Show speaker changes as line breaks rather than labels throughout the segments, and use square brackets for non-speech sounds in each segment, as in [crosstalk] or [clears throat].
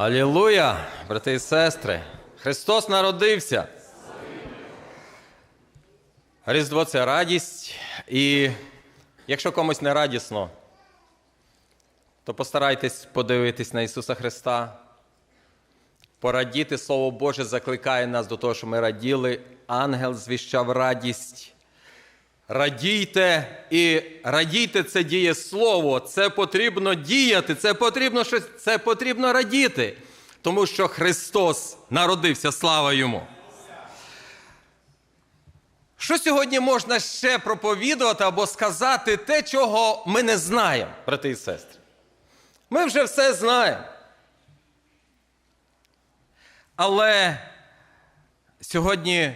Алілуя, брати і сестри! Христос народився. Різдво це радість. І якщо комусь не радісно, то постарайтесь подивитись на Ісуса Христа. Порадіти Слово Боже закликає нас до того, що ми раділи. Ангел звіщав радість. Радійте і радійте це діє слово. Це потрібно діяти, це потрібно щось, це потрібно радіти, тому що Христос народився, слава йому. Що сьогодні можна ще проповідувати або сказати те, чого ми не знаємо, брати і сестри? Ми вже все знаємо. Але сьогодні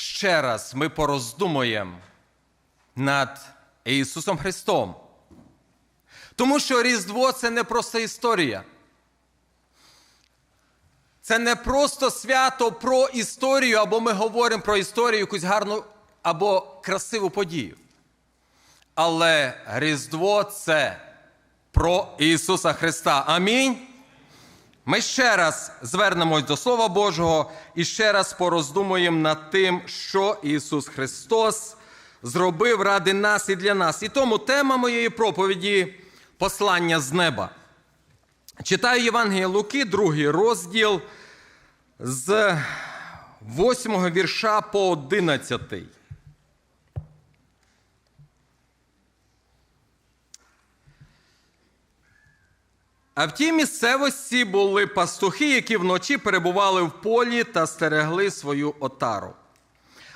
ще раз ми пороздумуємо над Ісусом Христом. Тому що Різдво це не просто історія. Це не просто свято про історію, або ми говоримо про історію, якусь гарну або красиву подію. Але Різдво це про Ісуса Христа. Амінь. Ми ще раз звернемось до Слова Божого і ще раз пороздумуємо над тим, що Ісус Христос зробив ради нас і для нас. І тому тема моєї проповіді послання з неба. Читаю Євангелія Луки, другий розділ з 8 вірша по 11. А в тій місцевості були пастухи, які вночі перебували в полі та стерегли свою отару.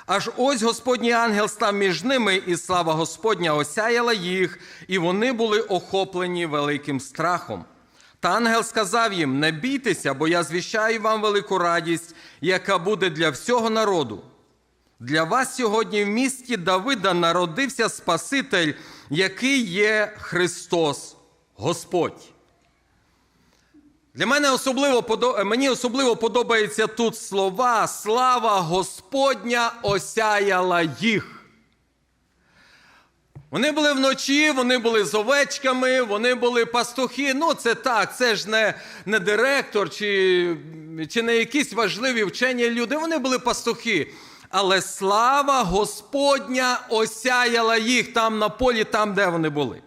Аж ось Господній ангел став між ними, і слава Господня осяяла їх, і вони були охоплені великим страхом. Та ангел сказав їм: Не бійтеся, бо я звіщаю вам велику радість, яка буде для всього народу. Для вас сьогодні в місті Давида народився Спаситель, який є Христос, Господь. Для мене особливо подо- мені особливо подобаються тут слова слава Господня осяяла їх. Вони були вночі, вони були з овечками, вони були пастухи. Ну, це так, це ж не, не директор чи, чи не якісь важливі вчені люди. Вони були пастухи. Але слава Господня осяяла їх там на полі, там, де вони були.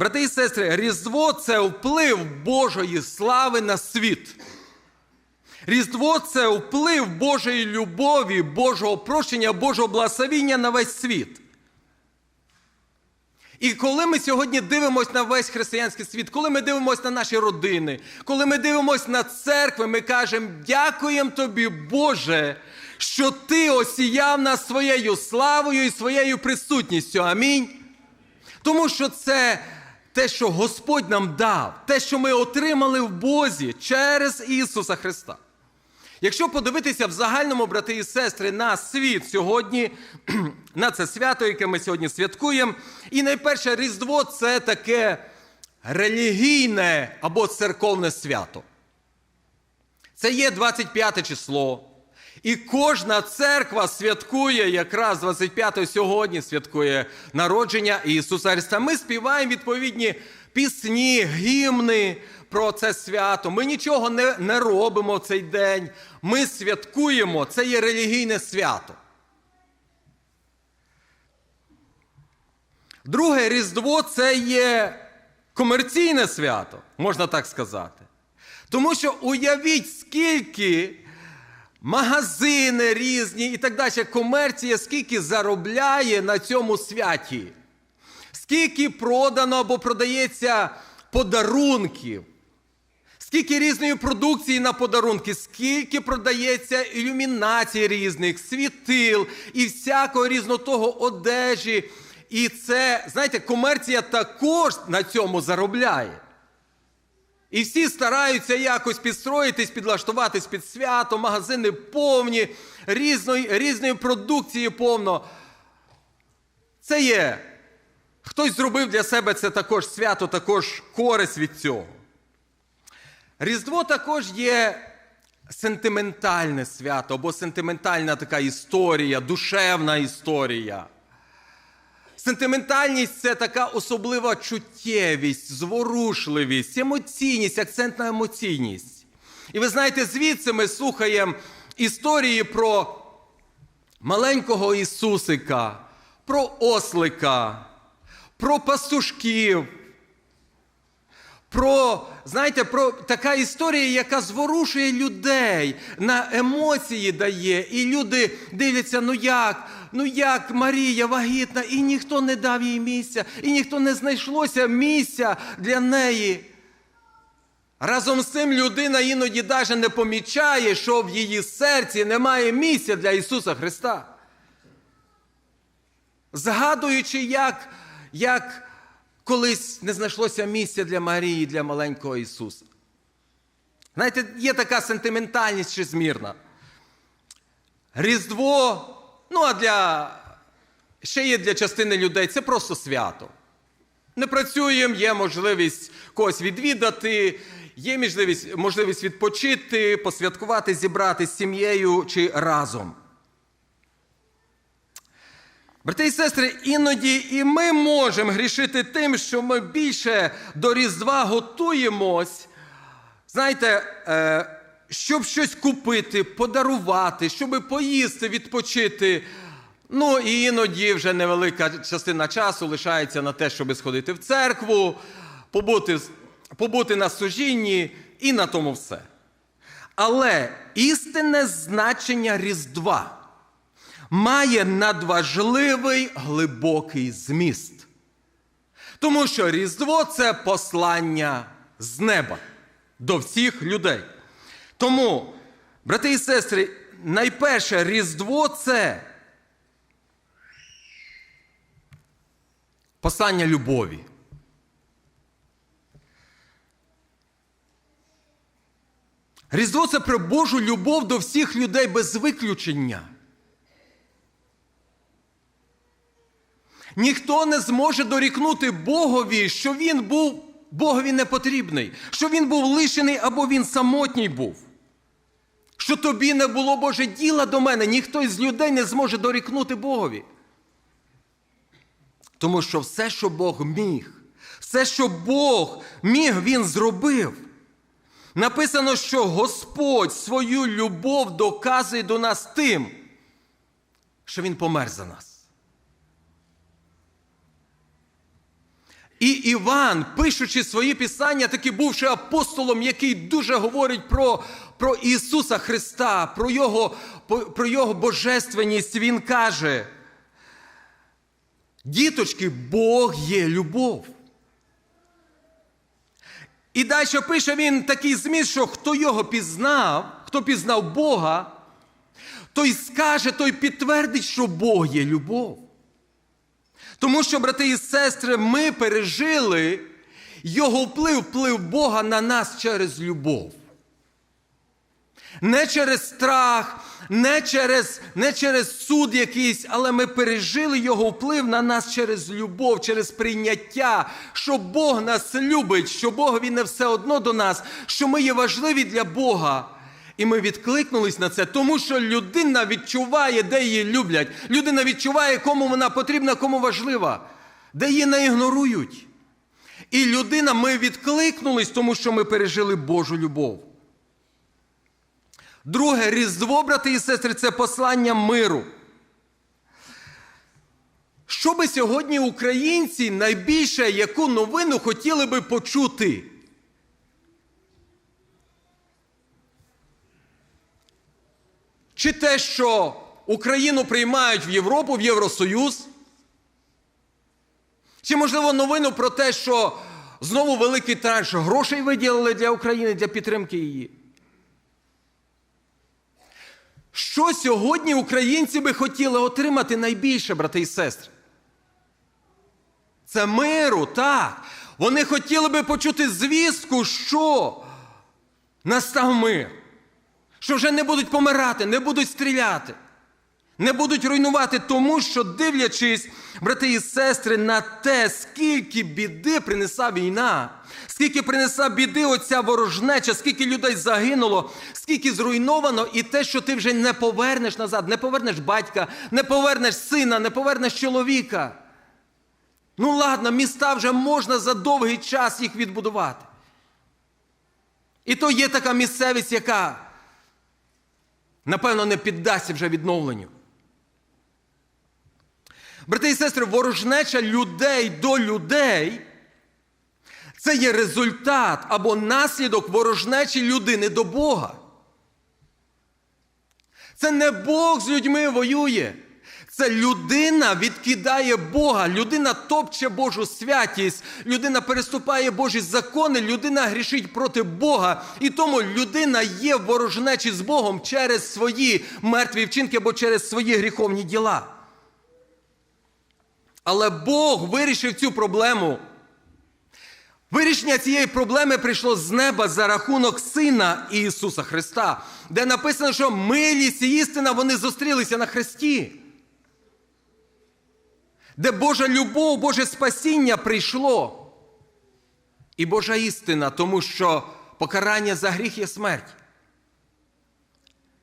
Брати і сестри, Різдво це вплив Божої слави на світ. Різдво це вплив Божої любові, Божого прощення, Божого благословіння на весь світ. І коли ми сьогодні дивимося на весь християнський світ, коли ми дивимося на наші родини, коли ми дивимося на церкви, ми кажемо, дякуємо тобі, Боже, що ти осіяв нас своєю славою і своєю присутністю. Амінь. Тому що це те, що Господь нам дав, те, що ми отримали в Бозі через Ісуса Христа. Якщо подивитися в загальному, брати і сестри, на світ сьогодні, [clears throat] на це свято, яке ми сьогодні святкуємо, і найперше Різдво це таке релігійне або церковне свято. Це є 25 число. І кожна церква святкує якраз 25 сьогодні святкує народження Ісуса Христа. Ми співаємо відповідні пісні, гімни про це свято. Ми нічого не, не робимо в цей день. Ми святкуємо, це є релігійне свято. Друге Різдво це є комерційне свято, можна так сказати. Тому що уявіть, скільки магазини різні і так далі, комерція, скільки заробляє на цьому святі, скільки продано або продається подарунків, скільки різної продукції на подарунки, скільки продається ілюмінацій різних, світил і всякого різного того одежі. І це, знаєте, комерція також на цьому заробляє. І всі стараються якось підстроїтись, підлаштуватись під свято, магазини повні, різної, різної продукції повно. Це є. Хтось зробив для себе це також свято, також користь від цього. Різдво також є сентиментальне свято або сентиментальна така історія, душевна історія. Сентиментальність це така особлива чуттєвість, зворушливість, емоційність, акцент на емоційність. І ви знаєте, звідси ми слухаємо історії про маленького Ісусика, про ослика, про пастушків. Про, знаєте, про така історія, яка зворушує людей, на емоції дає. І люди дивляться, ну як, ну як Марія вагітна, і ніхто не дав їй місця, і ніхто не знайшлося місця для неї. Разом з цим людина іноді навіть не помічає, що в її серці немає місця для Ісуса Христа. Згадуючи, як, як колись не знайшлося місця для Марії, для маленького Ісуса. Знаєте, є така сентиментальність чрезмірна. Різдво, ну а для ще є для частини людей це просто свято. Не працюємо, є можливість когось відвідати, є можливість, можливість відпочити, посвяткувати, зібрати з сім'єю чи разом. Брати і сестри, іноді і ми можемо грішити тим, що ми більше до Різдва готуємось, знаєте, е, щоб щось купити, подарувати, щоб поїсти, відпочити. Ну і іноді вже невелика частина часу лишається на те, щоб сходити в церкву, побути, побути на служінні і на тому все. Але істинне значення Різдва має надважливий глибокий зміст. Тому що Різдво це послання з неба до всіх людей. Тому, брати і сестри, найперше Різдво це послання любові. Різдво це про Божу любов до всіх людей без виключення. Ніхто не зможе дорікнути Богові, що він був Богові не потрібний, що він був лишений або він самотній був. Що тобі не було Боже діла до мене, ніхто із людей не зможе дорікнути Богові. Тому що все, що Бог міг, все, що Бог міг, Він зробив. Написано, що Господь свою любов доказує до нас тим, що Він помер за нас. І Іван, пишучи свої писання, таки бувши апостолом, який дуже говорить про про Ісуса Христа, про Його, про Його божественність, Він каже: діточки, Бог є любов. І далі пише він такий зміст, що хто його пізнав, хто пізнав Бога, той скаже, той підтвердить, що Бог є любов. Тому що, брати і сестри, ми пережили його вплив, вплив Бога на нас через любов. Не через страх, не через не через суд якийсь, але ми пережили його вплив на нас через любов, через прийняття, що Бог нас любить, що Богові не все одно до нас, що ми є важливі для Бога. І ми відкликнулись на це, тому що людина відчуває, де її люблять. Людина відчуває, кому вона потрібна, кому важлива, де її не ігнорують. І людина, ми відкликнулись, тому що ми пережили Божу любов. Друге, Різдво, брати і сестри, це послання миру. Що би сьогодні українці найбільше яку новину хотіли би почути? Чи те, що Україну приймають в Європу, в Євросоюз? Чи, можливо, новину про те, що знову великий транш грошей виділили для України для підтримки її? Що сьогодні українці би хотіли отримати найбільше, брати і сестри? Це миру, так. Вони хотіли би почути звістку, що настав мир що вже не будуть помирати, не будуть стріляти, не будуть руйнувати, тому що, дивлячись, брати і сестри, на те, скільки біди принесла війна, скільки принесла біди оця ворожнеча, скільки людей загинуло, скільки зруйновано, і те, що ти вже не повернеш назад, не повернеш батька, не повернеш сина, не повернеш чоловіка. Ну ладно, міста вже можна за довгий час їх відбудувати. І то є така місцевість, яка, напевно, не піддасться вже відновленню. Брати і сестри, ворожнеча людей до людей це є результат або наслідок ворожнечі людини до Бога. Це не Бог з людьми воює. Це людина відкидає Бога, людина топче Божу святість, людина переступає Божі закони, людина грішить проти Бога. І тому людина є ворожнечі з Богом через свої мертві вчинки або через свої гріховні діла. Але Бог вирішив цю проблему. Вирішення цієї проблеми прийшло з неба за рахунок Сина Ісуса Христа, де написано, що милість і істина вони зустрілися на Христі. Де Божа любов, Боже спасіння прийшло. І Божа істина, тому що покарання за гріх є смерть.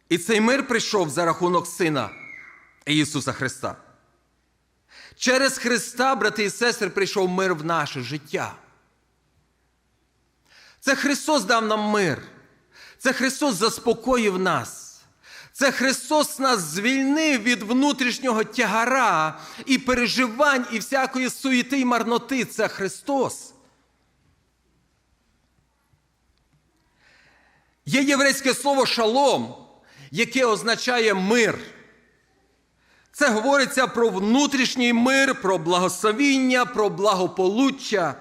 І цей мир прийшов за рахунок Сина Ісуса Христа. Через Христа, брати і сестри, прийшов мир в наше життя. Це Христос дав нам мир. Це Христос заспокоїв нас. Це Христос нас звільнив від внутрішнього тягара і переживань, і всякої суєти й марноти. Це Христос. Є єврейське слово шалом, яке означає мир. Це говориться про внутрішній мир, про благословіння, про благополуччя.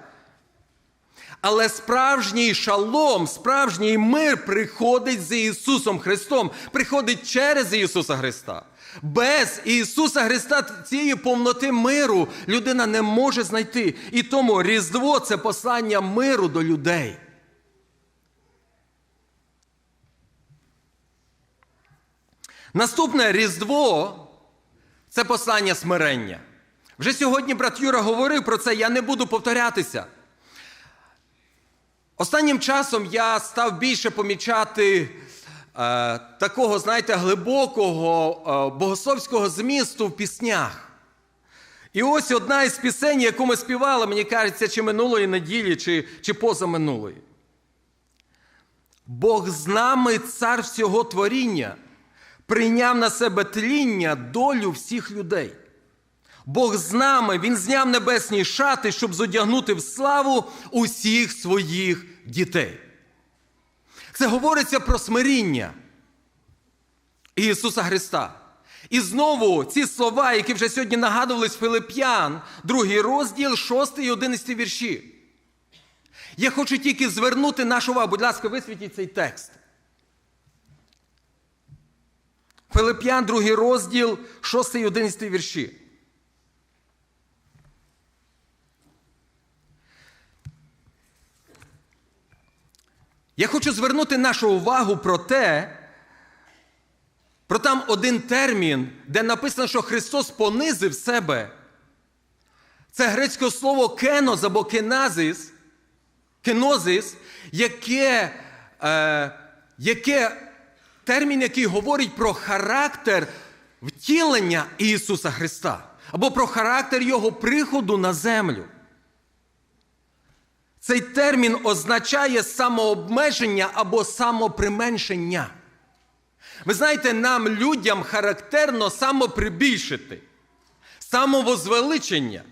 Але справжній шалом, справжній мир приходить з Ісусом Христом, приходить через Ісуса Христа. Без Ісуса Христа цієї повноти миру людина не може знайти. І тому Різдво це послання миру до людей. Наступне Різдво це послання смирення. Вже сьогодні брат Юра говорив про це, я не буду повторятися. Останнім часом я став більше помічати е, такого, знаєте, глибокого е, богословського змісту в піснях. І ось одна із пісень, яку ми співали, мені кажеться, чи минулої неділі, чи, чи позаминулої. Бог з нами, цар всього творіння, прийняв на себе тління долю всіх людей. Бог з нами, Він зняв небесні шати, щоб зодягнути в славу усіх своїх дітей. Це говориться про смиріння Ісуса Христа. І знову ці слова, які вже сьогодні нагадувались Филип'ян, другий розділ, 6 і 11 вірші. Я хочу тільки звернути нашу увагу, будь ласка, висвітіть цей текст. Филип'ян, другий розділ, 6 і 11 вірші. Я хочу звернути нашу увагу про те, про там один термін, де написано, що Христос понизив себе. Це грецьке слово кенос або кеназис, кенозис, яке, е, яке термін, який говорить про характер втілення Ісуса Христа, або про характер Його приходу на землю. Цей термін означає самообмеження або самоприменшення. Ви знаєте, нам, людям, характерно самоприбільшити, самовозвеличення.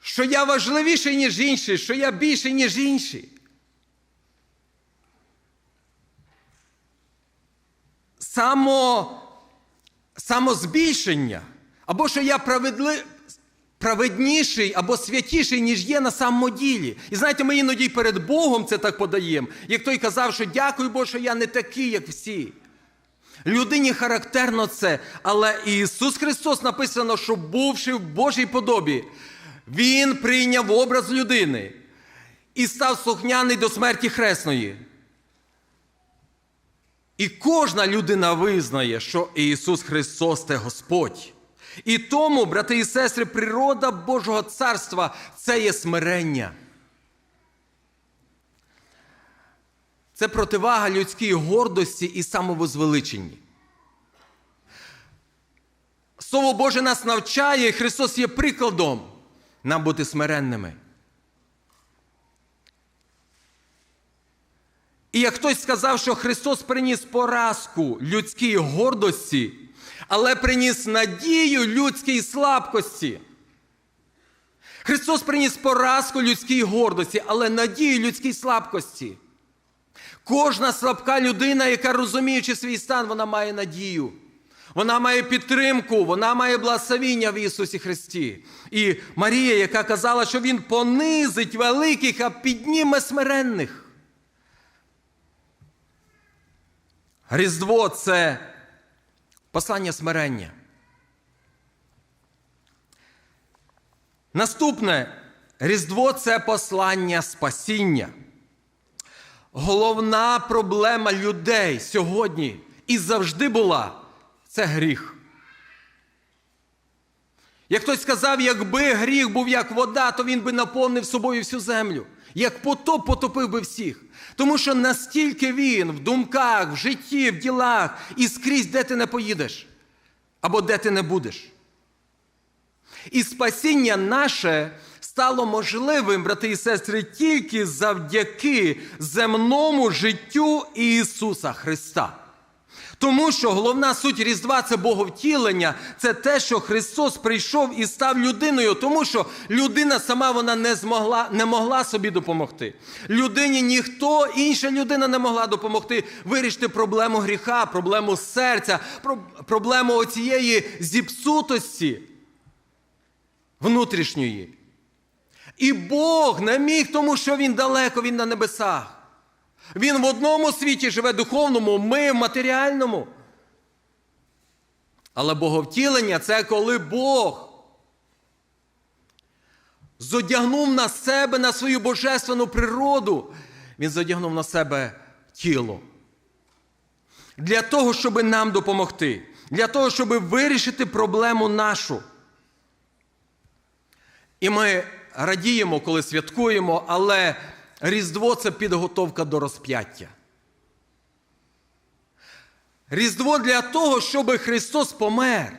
Що я важливіший, ніж інші, що я більший, ніж інші. Само, Самозбільшення. Або що я праведливий праведніший або святіший, ніж є на самому ділі. І знаєте, ми іноді перед Богом це так подаємо, як той казав, що дякую Боже, що я не такий, як всі. Людині характерно це, але Ісус Христос написано, що бувши в Божій подобі, Він прийняв образ людини і став слухняний до смерті хресної. І кожна людина визнає, що Ісус Христос це Господь. І тому, брати і сестри, природа Божого царства це є смирення. Це противага людській гордості і самовозвеличенні. Слово Боже нас навчає, і Христос є прикладом нам бути смиренними. І як хтось сказав, що Христос приніс поразку людській гордості, але приніс надію людській слабкості. Христос приніс поразку людській гордості, але надію людській слабкості. Кожна слабка людина, яка розуміючи свій стан, вона має надію. Вона має підтримку, вона має благословіння в Ісусі Христі. І Марія, яка казала, що Він понизить великих, а підніме смиренних. Різдво це послання смирення. Наступне Різдво це послання спасіння. Головна проблема людей сьогодні і завжди була це гріх. Як хтось сказав, якби гріх був як вода, то він би наповнив собою всю землю. Як потоп потопив би всіх. Тому що настільки він в думках, в житті, в ділах і скрізь, де ти не поїдеш, або де ти не будеш. І спасіння наше стало можливим, брати і сестри, тільки завдяки земному життю Ісуса Христа. Тому що головна суть Різдва це Боговтілення, це те, що Христос прийшов і став людиною, тому що людина сама вона не змогла, не могла собі допомогти. Людині ніхто, інша людина не могла допомогти вирішити проблему гріха, проблему серця, проблему оцієї зіпсутості внутрішньої. І Бог не міг, тому що Він далеко, Він на небесах. Він в одному світі живе духовному, ми в матеріальному. Але боговтілення це коли Бог зодягнув на себе, на свою божественну природу. Він зодягнув на себе тіло. Для того, щоб нам допомогти, для того, щоб вирішити проблему нашу. І ми радіємо, коли святкуємо, але Різдво це підготовка до розп'яття. Різдво для того, щоб Христос помер.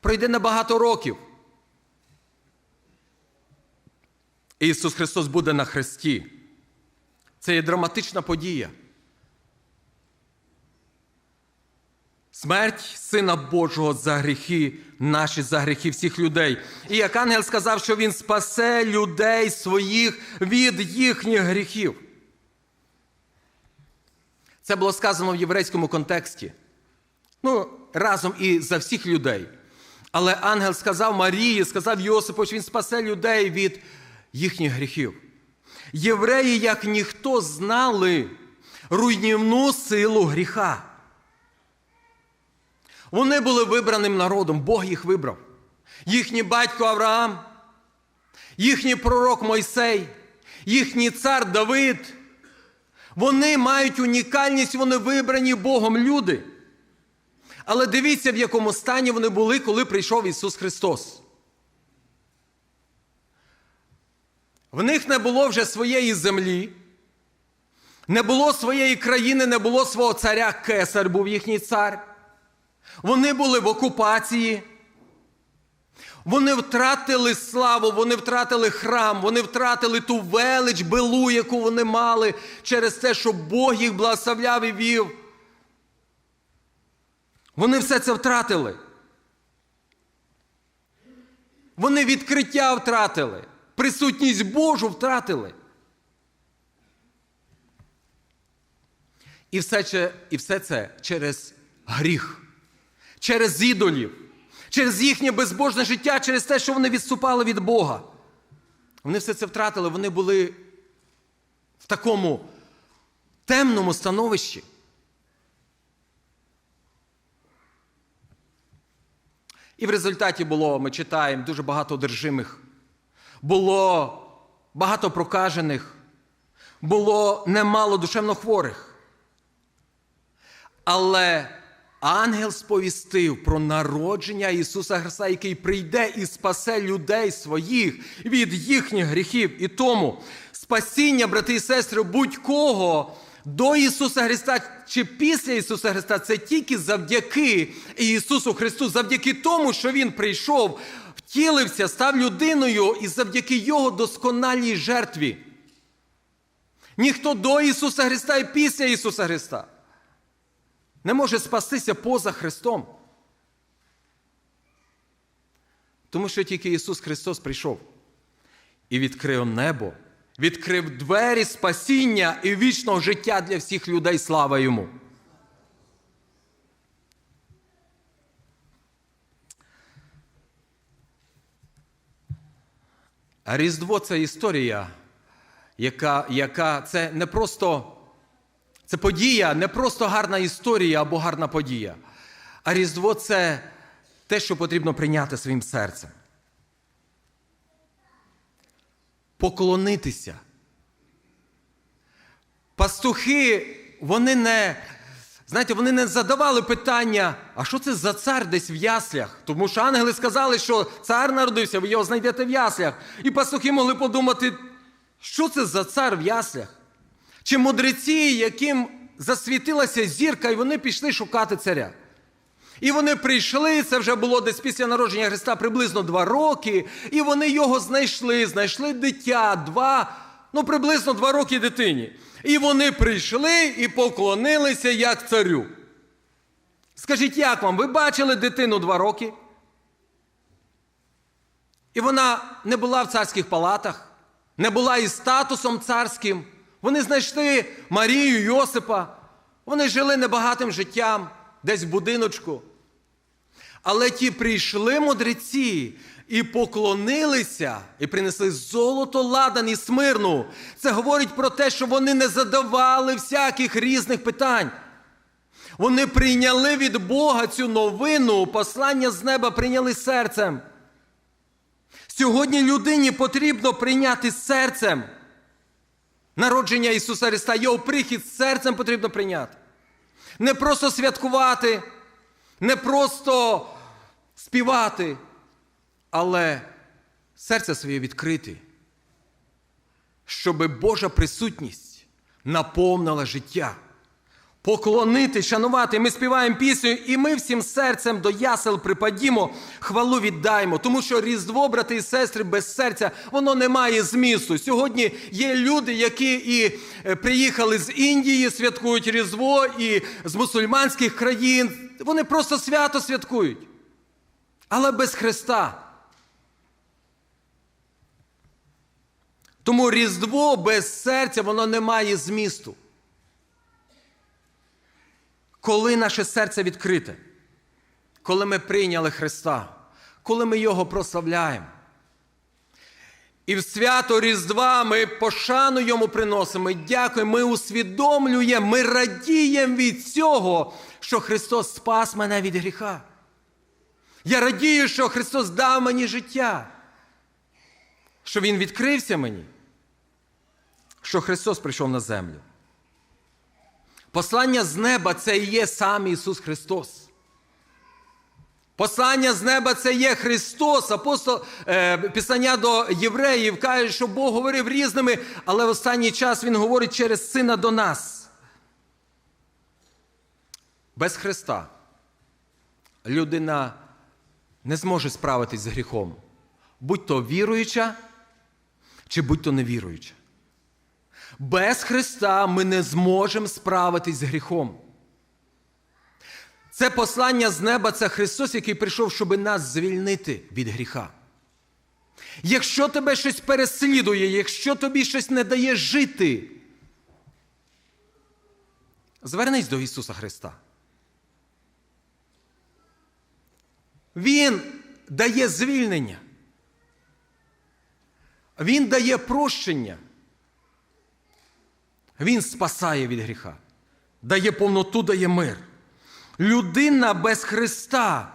Пройде набагато років. Ісус Христос буде на хресті. Це є драматична подія. Смерть Сина Божого за гріхи, наші за гріхи всіх людей. І як ангел сказав, що Він спасе людей своїх від їхніх гріхів. Це було сказано в єврейському контексті. Ну, разом і за всіх людей. Але ангел сказав Марії, сказав Йосипу, що він спасе людей від їхніх гріхів. Євреї, як ніхто, знали руйнівну силу гріха. Вони були вибраним народом, Бог їх вибрав. Їхній батько Авраам, їхній пророк Мойсей, їхній цар Давид. Вони мають унікальність, вони вибрані Богом люди. Але дивіться, в якому стані вони були, коли прийшов Ісус Христос. В них не було вже своєї землі, не було своєї країни, не було свого царя Кесар, був їхній цар. Вони були в окупації. Вони втратили славу, вони втратили храм, вони втратили ту велич белу, яку вони мали через те, що Бог їх благословляв і вів. Вони все це втратили. Вони відкриття втратили, присутність Божу втратили. І все, і все це через гріх через ідолів, через їхнє безбожне життя, через те, що вони відступали від Бога. Вони все це втратили, вони були в такому темному становищі. І в результаті було, ми читаємо, дуже багато одержимих, було багато прокажених, було немало душевно хворих. Але ангел сповістив про народження Ісуса Христа, який прийде і спасе людей своїх від їхніх гріхів. І тому спасіння, брати і сестри, будь-кого до Ісуса Христа чи після Ісуса Христа, це тільки завдяки Ісусу Христу, завдяки тому, що Він прийшов, втілився, став людиною і завдяки Його досконалій жертві. Ніхто до Ісуса Христа і після Ісуса Христа не може спастися поза Христом. Тому що тільки Ісус Христос прийшов і відкрив небо, відкрив двері спасіння і вічного життя для всіх людей. Слава йому. Різдво це історія, яка, яка це не просто це подія, не просто гарна історія або гарна подія. А Різдво це те, що потрібно прийняти своїм серцем. Поклонитися. Пастухи, вони не, знаєте, вони не задавали питання, а що це за цар десь в яслях? Тому що ангели сказали, що цар народився, ви його знайдете в яслях. І пастухи могли подумати, що це за цар в яслях? Чи мудреці, яким засвітилася зірка, і вони пішли шукати царя. І вони прийшли, це вже було десь після народження Христа приблизно два роки, і вони його знайшли, знайшли дитя, два, ну приблизно два роки дитині. І вони прийшли і поклонилися як царю. Скажіть, як вам? Ви бачили дитину два роки? І вона не була в царських палатах, не була і статусом царським. Вони знайшли Марію, Йосипа. Вони жили небагатим життям, десь в будиночку. Але ті прийшли мудреці і поклонилися, і принесли золото, ладан і смирну. Це говорить про те, що вони не задавали всяких різних питань. Вони прийняли від Бога цю новину, послання з неба прийняли серцем. Сьогодні людині потрібно прийняти серцем. Народження Ісуса Христа, Його прихід серцем потрібно прийняти. Не просто святкувати, не просто співати, але серце своє відкрити, щоб Божа присутність наповнила життя. Поклонити, шанувати. Ми співаємо пісню, і ми всім серцем до ясел припадімо, хвалу віддаймо. Тому що Різдво, брати і сестри, без серця, воно не має змісту. Сьогодні є люди, які і е, приїхали з Індії, святкують Різдво, і з мусульманських країн. Вони просто свято святкують. Але без Христа. Тому Різдво без серця, воно не має змісту коли наше серце відкрите, коли ми прийняли Христа, коли ми Його прославляємо. І в свято Різдва ми пошану йому приносимо, дякуємо, ми усвідомлюємо, ми радіємо від цього, що Христос спас мене від гріха. Я радію, що Христос дав мені життя, що Він відкрився мені, що Христос прийшов на землю. Послання з неба це і є сам Ісус Христос. Послання з неба це є Христос. Апостол е, Писання до євреїв каже, що Бог говорив різними, але в останній час Він говорить через Сина до нас. Без Христа людина не зможе справитись з гріхом, будь то віруюча, чи будь то невіруюча. Без Христа ми не зможемо справитись з гріхом. Це послання з неба це Христос, який прийшов, щоб нас звільнити від гріха. Якщо тебе щось переслідує, якщо тобі щось не дає жити, звернись до Ісуса Христа. Він дає звільнення. Він дає прощення. Він спасає від гріха, дає повноту, дає мир. Людина без Христа,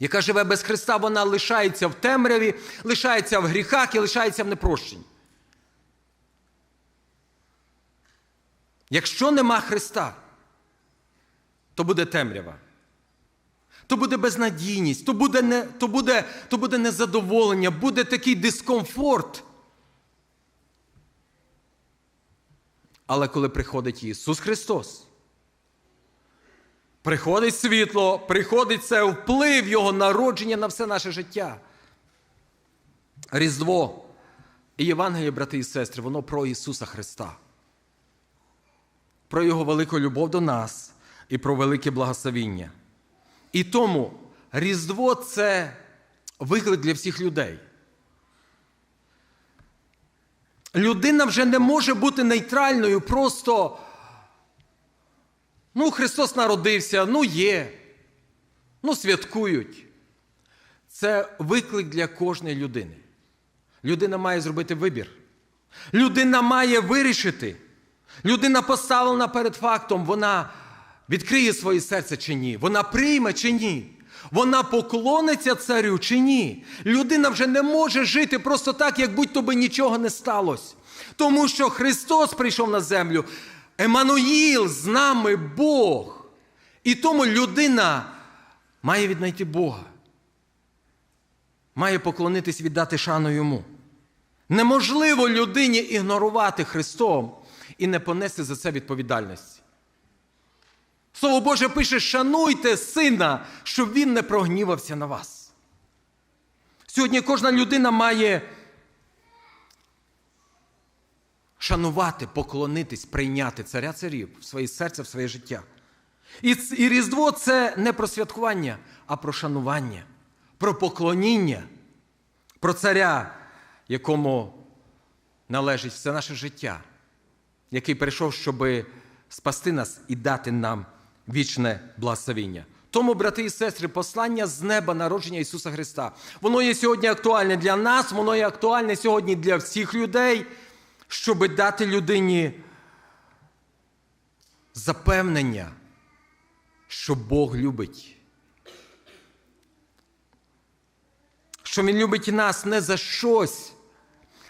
яка живе без Христа, вона лишається в темряві, лишається в гріхах і лишається в непрощенні. Якщо нема Христа, то буде темрява. То буде безнадійність, то буде, не, то буде, то буде незадоволення, буде такий дискомфорт. Але коли приходить Ісус Христос, приходить світло, приходить це вплив Його народження на все наше життя. Різдво і Євангеліє, брати і сестри, воно про Ісуса Христа, про Його велику любов до нас і про велике благословіння. І тому Різдво це виклик для всіх людей. Людина вже не може бути нейтральною, просто ну, Христос народився, ну є, ну святкують. Це виклик для кожної людини. Людина має зробити вибір. Людина має вирішити. Людина поставлена перед фактом, вона відкриє своє серце чи ні, вона прийме чи ні. Вона поклониться царю чи ні. Людина вже не може жити просто так, як будь-то би нічого не сталося. Тому що Христос прийшов на землю. Еммануїл з нами Бог. І тому людина має віднайти Бога. Має поклонитись, віддати шану йому. Неможливо людині ігнорувати Христом і не понести за це відповідальність. Слово Боже пише: шануйте сина, щоб він не прогнівався на вас. Сьогодні кожна людина має шанувати, поклонитись, прийняти царя царів в своє серце, в своє життя. І, і Різдво це не про святкування, а про шанування, про поклоніння, про царя, якому належить все наше життя, який прийшов, щоб спасти нас і дати нам вічне благословіння. Тому, брати і сестри, послання з неба народження Ісуса Христа. Воно є сьогодні актуальне для нас, воно є актуальне сьогодні для всіх людей, щоб дати людині запевнення, що Бог любить. Що Він любить нас не за щось.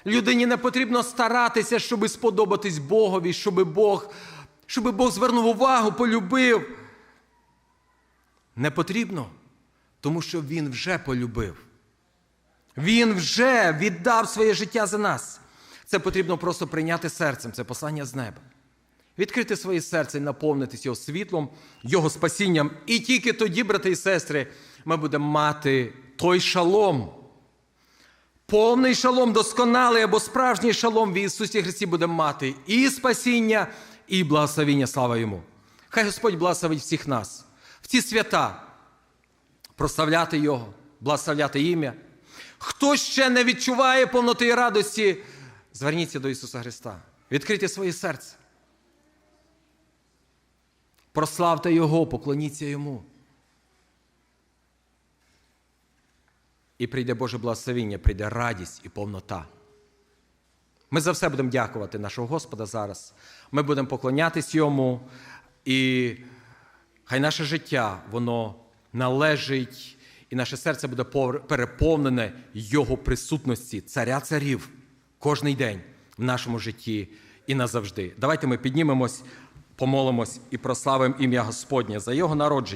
Людині не потрібно старатися, щоб сподобатись Богові, щоб Бог, щоб Бог звернув увагу, полюбив. Не потрібно, тому що Він вже полюбив. Він вже віддав своє життя за нас. Це потрібно просто прийняти серцем, це послання з неба. Відкрити своє серце і наповнитись його світлом, його спасінням. І тільки тоді, брати і сестри, ми будемо мати той шалом. Повний шалом, досконалий або справжній шалом в Ісусі Христі будемо мати і спасіння, і благословіння. Слава Йому. Хай Господь благословить всіх нас в ці свята, прославляти Його, благословляти ім'я. Хто ще не відчуває повноти і радості, зверніться до Ісуса Христа. Відкрийте своє серце. Прославте Його, поклоніться Йому. І прийде Боже благословіння, прийде радість і повнота. Ми за все будемо дякувати нашого Господа зараз. Ми будемо поклонятись Йому, і хай наше життя, воно належить, і наше серце буде переповнене Його присутності, царя царів, кожний день в нашому житті і назавжди. Давайте ми піднімемось, помолимось і прославимо ім'я Господнє за Його народження.